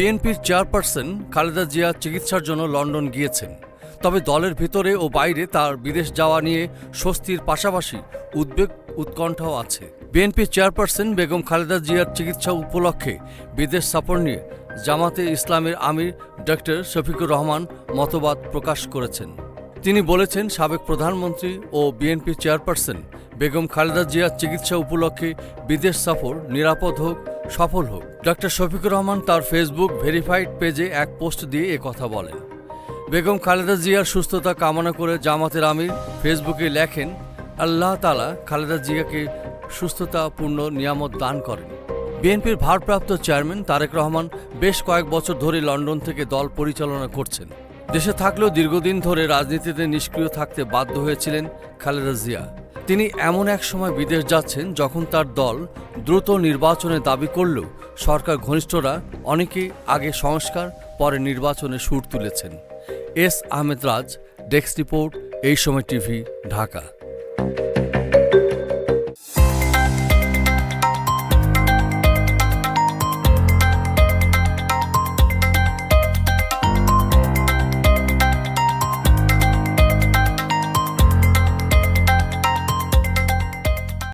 বিএনপির চেয়ারপারসন খালেদা জিয়া চিকিৎসার জন্য লন্ডন গিয়েছেন। তবে দলের ভিতরে ও বাইরে তার বিদেশ যাওয়া নিয়ে স্বস্তির পাশাপাশি উদ্বেগ, উৎকণ্ঠাও আছে। বিএনপির চেয়ারপারসন বেগম খালেদা জিয়ার চিকিৎসা উপলক্ষে বিদেশ সফর নিয়ে জামাতে ইসলামের আমির ডক্টর শফিকুর রহমান মতবাদ প্রকাশ করেছেন। তিনি বলেছেন, সাবেক প্রধানমন্ত্রী ও বিএনপি চেয়ারপারসন বেগম খালেদা জিয়ার চিকিৎসা উপলক্ষে বিদেশ সফর নিরাপদ হোক সফল হোক। ডক্টর শফিকুর রহমান তার ফেসবুক ভেরিফাইড পেজে এক পোস্ট দিয়ে এ কথা বলেন। বেগম খালেদা জিয়ার সুস্থতা কামনা করে জামাতের আমির ফেসবুকে লেখেন, আল্লাহ তালা খালেদা জিয়াকে সুস্থতাপূর্ণ নিয়ামত দান করেন। বিএনপির ভারপ্রাপ্ত চেয়ারম্যান তারেক রহমান বেশ কয়েক বছর ধরে লন্ডন থেকে দল পরিচালনা করছেন। দেশে থাকলেও দীর্ঘদিন ধরে রাজনীতিতে নিষ্ক্রিয় থাকতে বাধ্য হয়েছিলেন খালেদা জিয়া। তিনি এমন এক সময় বিদেশ যাচ্ছেন যখন তার দল দ্রুত নির্বাচনে দাবি করলেও সরকার ঘনিষ্ঠরা অনেকেই আগে সংস্কার, পরে নির্বাচনে সুর তুলেছেন। S Ahmed Raj, desk report, Ei Samay TV, Dhaka.